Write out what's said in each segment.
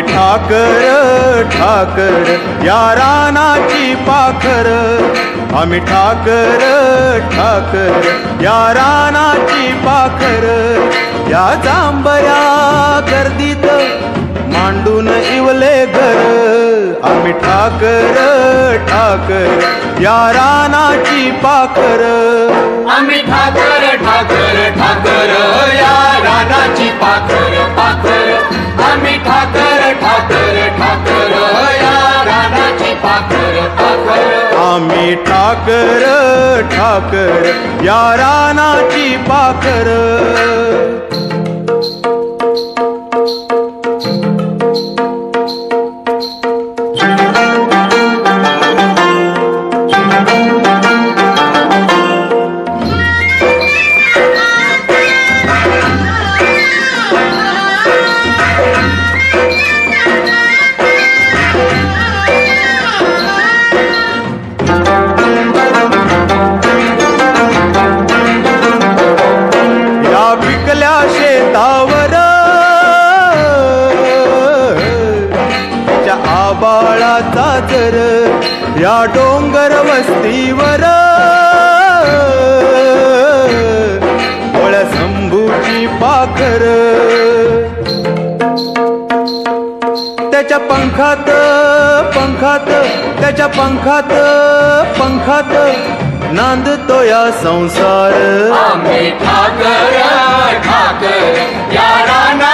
ठाकर ठाकर या रानाची पाखर. आम्ही ठाकर ठाकर या रानाची पाखर. या जांभया गर्दीत मांडून इवले घर. आम्ही ठाकर ठाकर या रानाची पाखर. आम्ही ठाकर ठाकर ठाकर या रानाची पाखर. आम्ही ठाकर ठाकर या रानाची पाखर. जर या डोंगर वस्तीवर. ओळ्या संभूची पाखर. त्याच्या पंखात पंखात त्याच्या पंखात पंखात नांदतो या संसार. आम्ही ठाकर ठाकर या राना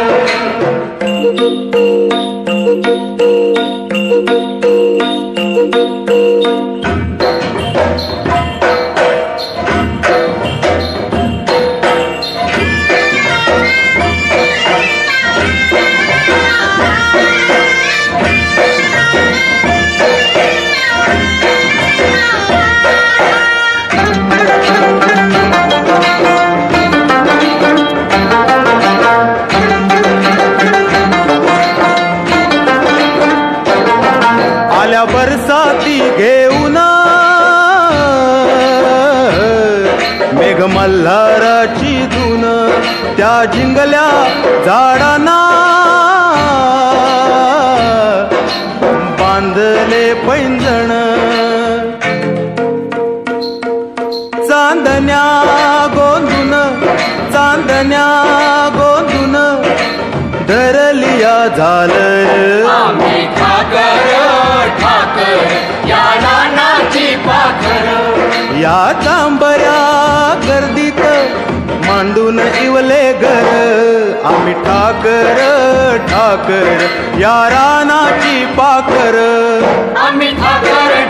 आल्या बरसाती घेऊन मेघ मल्हाराची धून त्या जिंगल्या झाडांना. बांधले पैंजण. चांदण्या गोंधून चांदण्या गोंधून धरलिया झालं. या तांबऱ्या गर्दीत मांडून इवले घर. आम्ही ठाकर ठाकर या रानाची पाखर आम्ही ठाकर